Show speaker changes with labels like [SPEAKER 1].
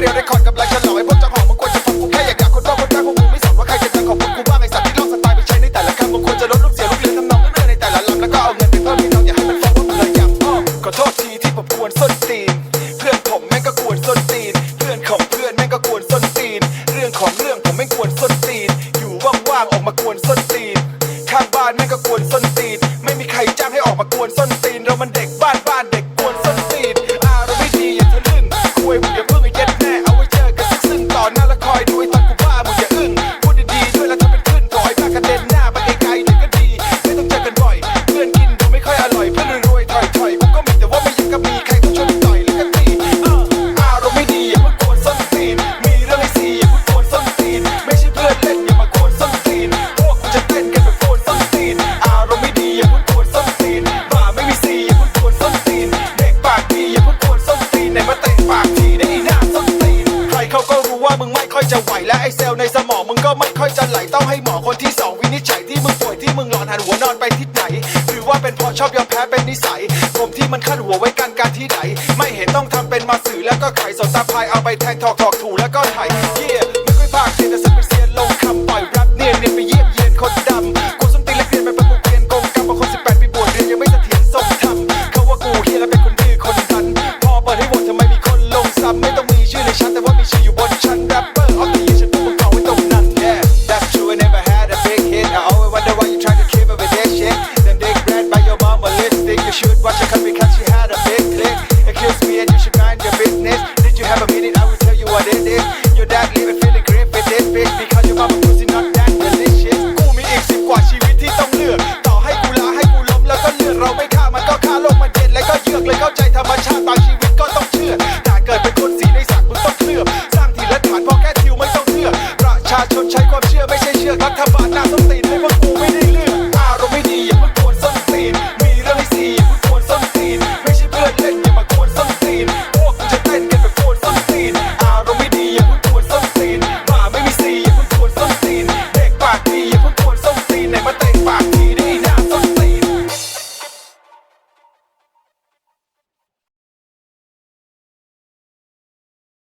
[SPEAKER 1] เรียวได้คอร์ดกับลายฉลองไอ้พวกเจ้าของมึงควรจะฟังกูแค่อยากด่าคนว่าคนจ้างพวกมึงไม่สนว่าใครจะดังของพวกกูบ้างไอ้สัตว์ที่ลองสไตล์ไปใช้ในแต่ละคำมึงควรจะลดลูกเสียลูกเลี้ยงทำนองเรื่อยในแต่ละลำแล้วก็เอาเงินไปเพิ่มให้น้องอย่าให้มันฟ้องว่ามึงเลยยังอ้อขอโทษทีที่ผมกวนส้นตีน เพื่อนผมแม่งก็กวนส้นตีน เพื่อนของเพื่อนแม่งก็กวนส้นตีน เรื่องของเรื่องผมไม่งกวนส้นตีน อยู่ว่างๆออกมากวนส้นตีน ข้างบ้านแม่งก็กวนส้นตีน ไม่มีใครจ้างให้ออกมากวนส้นตีน ต่อห ไหวและไอเซลล์ในสมองมึงก็ไม่ค่อยจะไหลต้องให้หมอคนที่สองวินิจฉัยที่มึงป่วยที่มึงหลอนหันหัวนอนไปทิศไหน หรือว่าเป็นเพราะชอบยอมแพ้เป็นนิสัย ผมที่มันขัดหัวไว้กันการที่ไหน ไม่เห็นต้องทำเป็นมาสื่อแล้วก็ไขสนตาพายเอาไปแทงถอกถอกถูแล้วก็ไถเยี่ยไม่ค่อยภาคเสียแต่สักเป็นเสียนลงคำปล่อยแรปเนียนเนียนไปเยี่ยมเยียนคนดำ